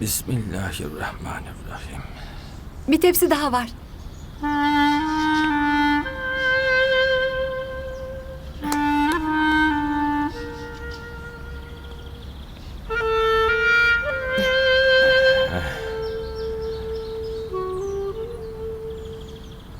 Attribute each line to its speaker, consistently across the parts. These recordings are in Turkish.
Speaker 1: Bismillahirrahmanirrahim.
Speaker 2: Bir tepsi daha var.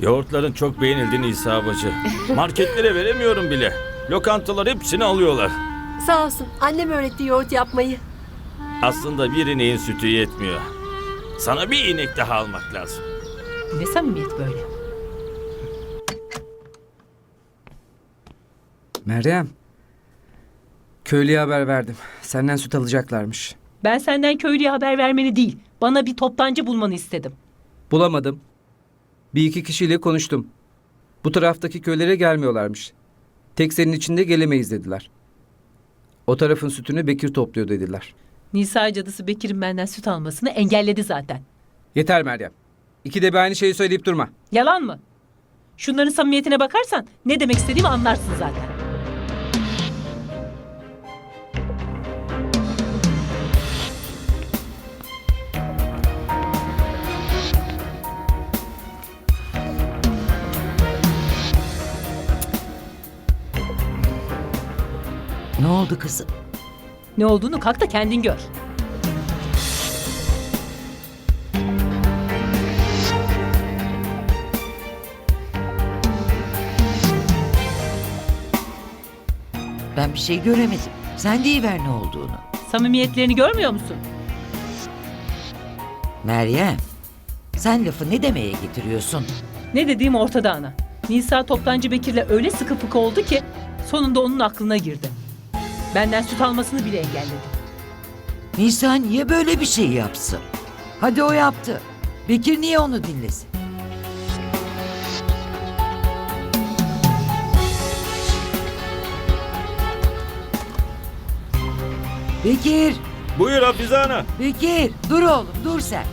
Speaker 1: Yoğurtların çok beğenildi İsa Bacı. Marketlere veremiyorum bile. Lokantalar hepsini alıyorlar.
Speaker 2: Sağ olsun. Annem öğretti yoğurt yapmayı.
Speaker 1: Aslında bir ineğin sütü yetmiyor. Sana bir inek daha almak lazım.
Speaker 3: Ne samimiyet böyle?
Speaker 4: Meryem. Köylüye haber verdim. Senden süt alacaklarmış.
Speaker 3: Ben senden köylüye haber vermeni değil, bana bir toptancı bulmanı istedim.
Speaker 4: Bulamadım. Bir iki kişiyle konuştum. Bu taraftaki köylere gelmiyorlarmış. Tek senin içinde gelemeyiz dediler. O tarafın sütünü Bekir topluyor dediler.
Speaker 3: Nisa cadısı Bekir'in benden süt almasını engelledi zaten.
Speaker 4: Yeter Meryem. İki de bir aynı şeyi söyleyip durma.
Speaker 3: Yalan mı? Şunların samimiyetine bakarsan ne demek istediğimi anlarsın zaten.
Speaker 5: Ne oldu kızım?
Speaker 3: Ne olduğunu kalk da kendin gör.
Speaker 5: Ben bir şey göremedim. Sen deyiver ne olduğunu.
Speaker 3: Samimiyetlerini görmüyor musun?
Speaker 5: Meryem, sen lafı ne demeye getiriyorsun?
Speaker 3: Ne dediğim ortada ana. Nisa toptancı Bekir'le öyle sıkı fıkı oldu ki sonunda onun aklına girdi. Benden süt almasını bile engelledi.
Speaker 5: Nisa niye böyle bir şey yapsın? Hadi o yaptı. Bekir niye onu dinlesin? Bekir,
Speaker 1: Buyur Hafize Ana.
Speaker 5: Bekir, dur oğlum, dur sen.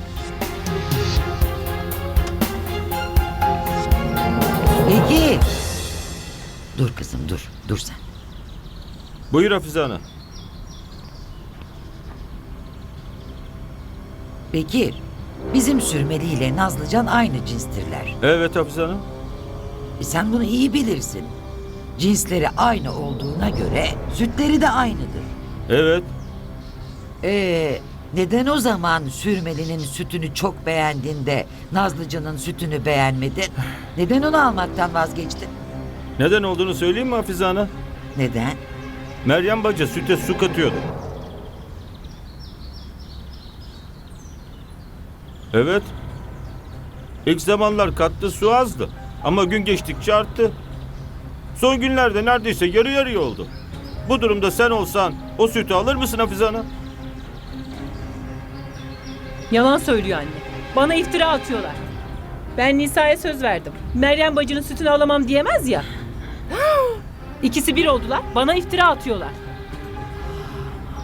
Speaker 5: Bekir. Dur kızım, dur, dur sen.
Speaker 1: Buyur Hafize Ana.
Speaker 5: Bekir, bizim sürmeliyle Nazlıcan aynı cinstirler.
Speaker 1: Evet Hafize Ana.
Speaker 5: E sen bunu iyi bilirsin. Cinsleri aynı olduğuna göre sütleri de aynıdır.
Speaker 1: Evet.
Speaker 5: Ee, neden o zaman sürmelinin sütünü çok beğendin de Nazlıcan'ın sütünü beğenmedin? Neden onu almaktan vazgeçtin?
Speaker 1: Neden olduğunu söyleyeyim mi Hafize Ana?
Speaker 5: Neden?
Speaker 1: Meryem Bacı süte su katıyordu. Evet. İlk zamanlar kattığı su azdı. Ama gün geçtikçe arttı. Son günlerde neredeyse yarı yarıya oldu. Bu durumda sen olsan o sütü alır mısın Hafize Ana?
Speaker 3: Yalan söylüyor anne. Bana iftira atıyorlar. Ben Nisa'ya söz verdim. Meryem bacının sütünü alamam diyemez ya. İkisi bir oldular. Bana iftira atıyorlar.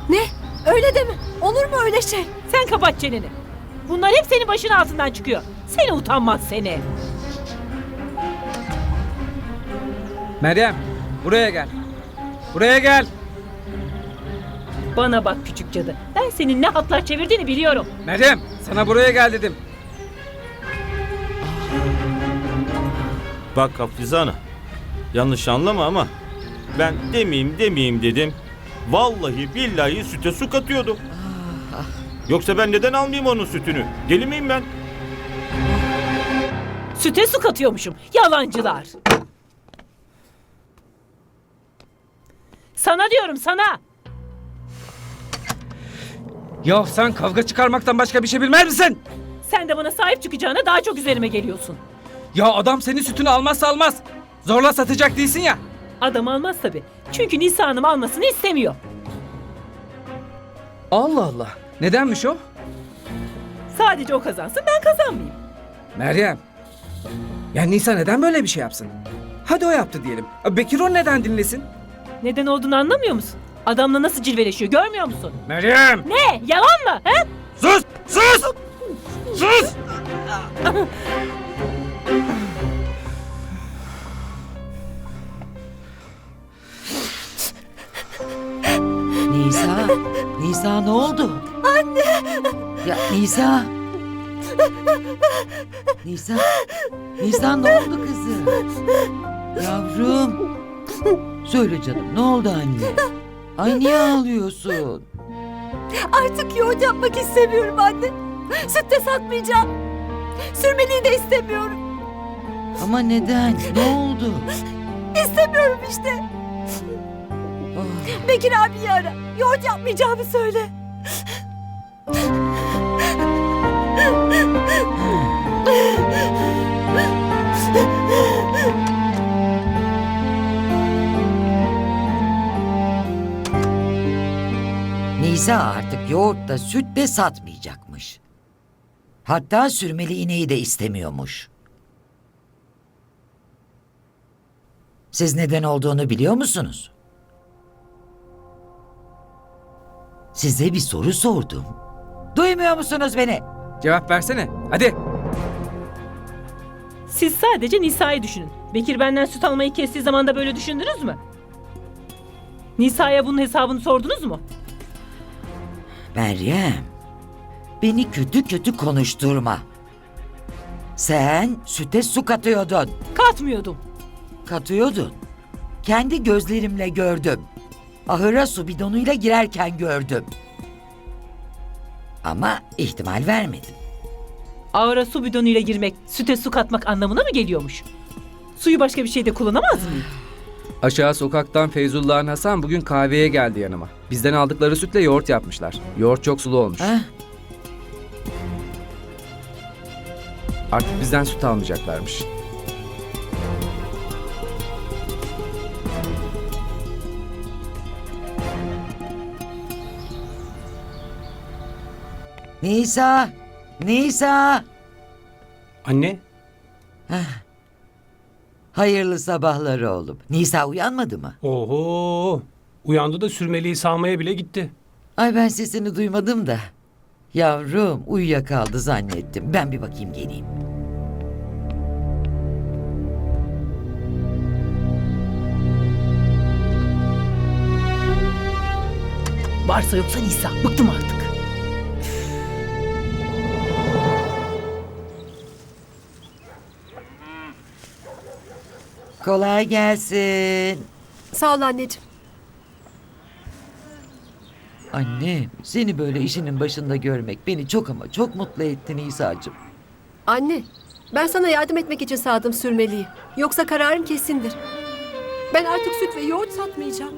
Speaker 2: Ne? Öyle deme. Olur mu öyle şey?
Speaker 3: Sen kapat çeneni. Bunlar hep senin başın altından çıkıyor. Seni utanmaz seni.
Speaker 4: Meryem, buraya gel. Buraya gel.
Speaker 3: Bana bak küçük cadı. Ben senin ne hatlar çevirdiğini biliyorum.
Speaker 4: Meryem, sana buraya gel dedim.
Speaker 1: Bak Hafize Ana. Yanlış anlama ama ben demeyeyim demeyeyim dedim. Vallahi billahi süte su katıyordu. Yoksa ben neden almayayım onun sütünü? Deli miyim ben?
Speaker 3: Süte su katıyormuşum. Yalancılar. Sana diyorum sana.
Speaker 4: Ya sen kavga çıkarmaktan başka bir şey bilmez misin?
Speaker 3: Sen de bana sahip çıkacağına daha çok üzerime geliyorsun.
Speaker 4: Ya adam senin sütünü almazsa almaz. Zorla satacak değilsin ya.
Speaker 3: Adam almaz tabii. Çünkü Nisa Hanım almasını istemiyor.
Speaker 4: Allah Allah. Nedenmiş o?
Speaker 3: Sadece o kazansın ben kazanmayayım.
Speaker 4: Meryem. Ya Nisa neden böyle bir şey yapsın? Hadi o yaptı diyelim. Bekir o neden dinlesin?
Speaker 3: Neden olduğunu anlamıyor musun? Adamla nasıl cilveleşiyor görmüyor musun?
Speaker 4: Meryem!
Speaker 3: Ne? Yalan mı? He?
Speaker 4: Sus! Sus! Sus!
Speaker 5: Nisa, ne oldu? Anne! Ya Nisa. Nisa. Nisa ne oldu kızım? Yavrum. Söyle canım ne oldu anne? Ay niye ağlıyorsun?
Speaker 2: Artık yoğurt yapmak istemiyorum anne. Süt de satmayacağım. Sürmeliği de istemiyorum.
Speaker 5: Ama neden? Ne oldu?
Speaker 2: İstemiyorum işte. Bekir abiyi ara. Yoğurt yapmayacağımı söyle.
Speaker 5: Nisa artık yoğurt da süt de satmayacakmış. Hatta sürmeli ineği de istemiyormuş. Siz neden olduğunu biliyor musunuz? Size bir soru sordum. Duymuyor musunuz beni?
Speaker 4: Cevap versene. Hadi.
Speaker 3: Siz sadece Nisa'yı düşünün. Bekir benden süt almayı kestiği zaman da böyle düşündünüz mü? Nisa'ya bunun hesabını sordunuz mu?
Speaker 5: Meryem, beni kötü kötü konuşturma. Sen süte su katıyordun.
Speaker 3: Katmıyordum.
Speaker 5: Katıyordun. Kendi gözlerimle gördüm. Ahıra su bidonuyla girerken gördüm. Ama ihtimal vermedim.
Speaker 3: Ağıra su bidonuyla girmek, süte su katmak anlamına mı geliyormuş? Suyu başka bir şeyde kullanamaz mıyım?
Speaker 4: Aşağı sokaktan Feyzullah'ın Hasan bugün kahveye geldi yanıma. Bizden aldıkları sütle yoğurt yapmışlar. Yoğurt çok sulu olmuş.
Speaker 5: Ha?
Speaker 4: Artık bizden süt almayacaklarmış.
Speaker 5: Nisa! Nisa!
Speaker 6: Anne,
Speaker 5: Hayırlı sabahlar oğlum. Nisa uyanmadı mı?
Speaker 6: oho. Uyandı da sürmeliği sağmaya bile gitti.
Speaker 5: Ay ben sesini duymadım da. Yavrum uyuyakaldı zannettim. Ben bir bakayım geleyim.
Speaker 3: Varsa yoksa Nisa. Bıktım artık.
Speaker 5: Kolay gelsin.
Speaker 2: Sağ ol anneciğim.
Speaker 5: Annem seni böyle işinin başında görmek beni çok ama çok mutlu etti Nisa'cığım.
Speaker 2: Anne, ben sana yardım etmek için sağdım sürmeliği. Yoksa kararım kesindir. Ben artık süt ve yoğurt satmayacağım.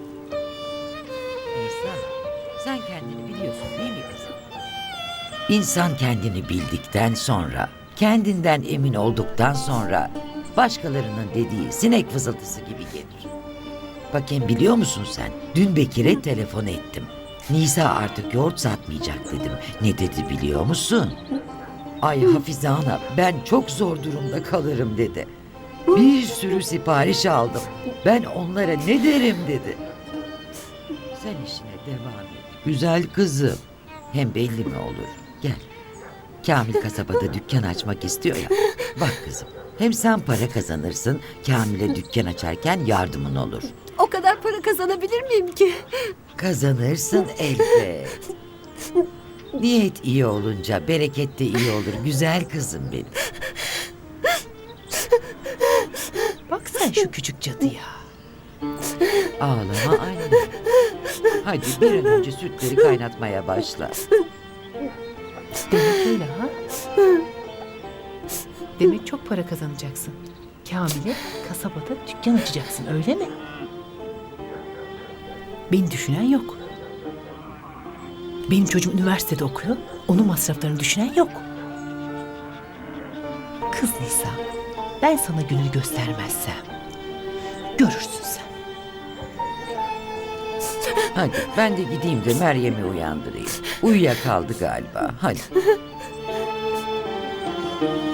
Speaker 5: Nisa sen kendini biliyorsun değil mi kızım? İnsan kendini bildikten sonra, kendinden emin olduktan sonra başkalarının dediği sinek fızıltısı gibi gelir. Bakayım biliyor musun sen? Dün Bekir'e telefon ettim. Nisa artık yoğurt satmayacak dedim. Ne dedi biliyor musun? Ay Hafize Ana ben çok zor durumda kalırım dedi. Bir sürü sipariş aldım. Ben onlara ne derim dedi. Sen işine devam et. Güzel kızım. Hem belli mi olur? Gel. Kamil kasabada dükkan açmak istiyor ya. Bak kızım. Hem sen para kazanırsın. Kamil'e dükkan açarken yardımın olur.
Speaker 2: O kadar para kazanabilir miyim ki?
Speaker 5: Kazanırsın elbet. Niyet iyi olunca bereket de iyi olur. Güzel kızım benim.
Speaker 3: Bak sen şu küçük cadıya.
Speaker 5: Ağlama anne. Hadi bir an önce sütleri kaynatmaya başla.
Speaker 3: Demek öyle ha? Demek çok para kazanacaksın. Kamil'e kasabada dükkan açacaksın öyle mi? Beni düşünen yok. Benim çocuğum üniversitede okuyor. Onun masraflarını düşünen yok. Kız Nisa, ben sana gününü göstermezsem görürsün sen.
Speaker 5: Hadi ben de gideyim de Meryem'i uyandırayım. Uyuyakaldı galiba. Hadi.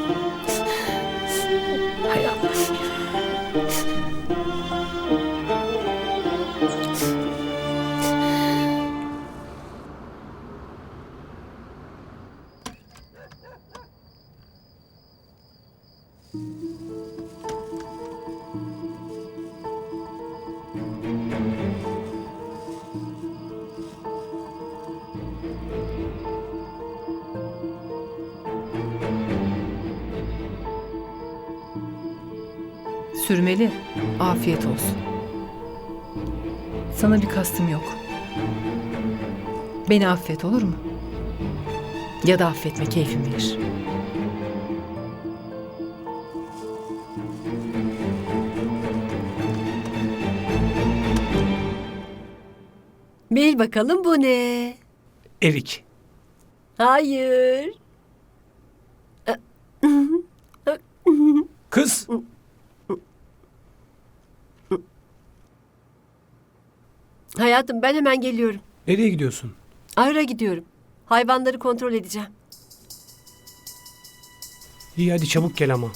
Speaker 3: Sürmeli. Afiyet olsun. Sana bir kastım yok. Beni affet olur mu? Ya da affetme keyfim bilir.
Speaker 2: Bil bakalım bu ne?
Speaker 6: Erik.
Speaker 2: Hayır.
Speaker 6: Kız.
Speaker 2: Hayatım ben hemen geliyorum.
Speaker 6: Nereye gidiyorsun?
Speaker 2: Ahıra gidiyorum. Hayvanları kontrol edeceğim.
Speaker 6: İyi hadi çabuk gel ama.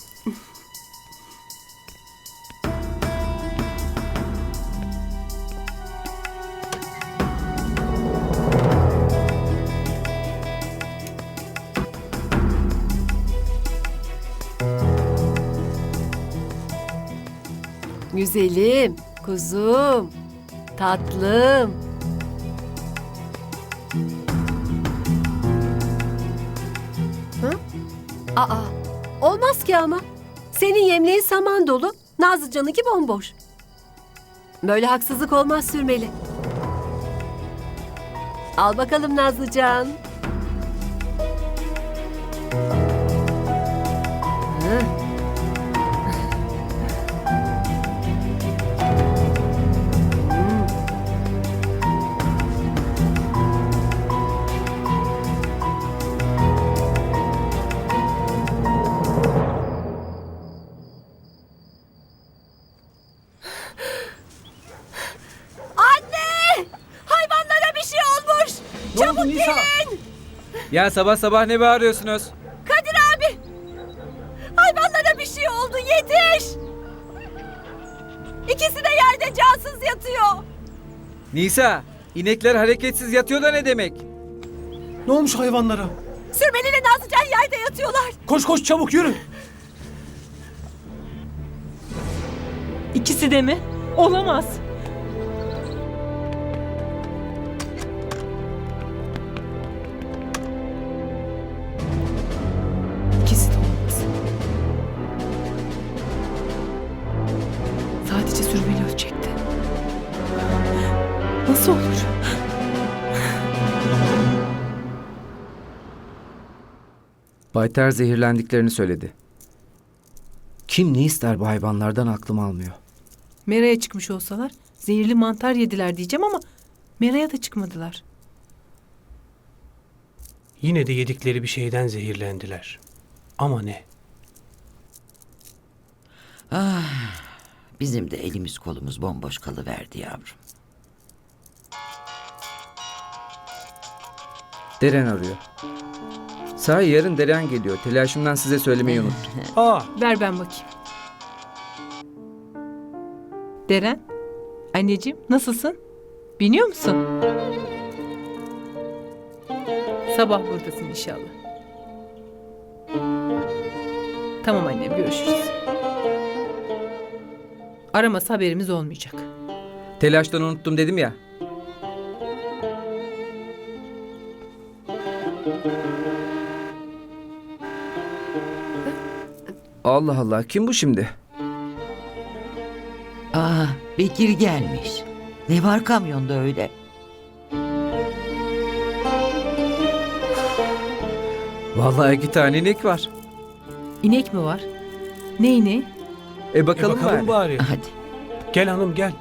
Speaker 2: Güzelim, kuzum, tatlım. Hı? Aa, olmaz ki ama. Senin yemleğin saman dolu, Nazlıcan'ınki bomboş. Böyle haksızlık olmaz sürmeli. Al bakalım Nazlıcan.
Speaker 4: Ya sabah sabah ne bağırıyorsunuz?
Speaker 2: Kadir abi! Hayvanlara bir şey oldu. Yetiş! İkisi de yerde cansız yatıyor.
Speaker 4: Nisa, inekler hareketsiz yatıyor da ne demek?
Speaker 6: Ne olmuş hayvanlara?
Speaker 2: Sürmeli ve Nazlıcan yerde yatıyorlar.
Speaker 6: Koş koş çabuk yürü.
Speaker 3: İkisi de mi? Olamaz. Nasıl olur?
Speaker 4: Baytar zehirlendiklerini söyledi. Kim ne ister bu hayvanlardan aklım almıyor.
Speaker 3: Mera'ya çıkmış olsalar zehirli mantar yediler diyeceğim ama Mera'ya da çıkmadılar.
Speaker 6: Yine de yedikleri bir şeyden zehirlendiler. Ama ne?
Speaker 5: Bizim de elimiz kolumuz bomboş kalıverdi yavrum.
Speaker 4: Deren arıyor. Sahi yarın Deren geliyor. Telaşımdan size söylemeyi unuttum.
Speaker 6: Aa
Speaker 3: Ver ben bakayım. Deren, anneciğim nasılsın? Biniyor musun? Sabah buradasın inşallah. Tamam annem görüşürüz. Aramasa haberimiz olmayacak.
Speaker 4: Telaştan unuttum dedim ya. Allah Allah kim bu şimdi?
Speaker 5: Aa Bekir gelmiş. Ne var kamyonda öyle?
Speaker 4: Vallahi iki tane inek var.
Speaker 3: İnek mi var? Ne ineği?
Speaker 4: E
Speaker 6: e
Speaker 4: bakalım,
Speaker 6: bakalım
Speaker 4: bari.
Speaker 6: bari.
Speaker 5: Hadi.
Speaker 6: Gel hanım gel.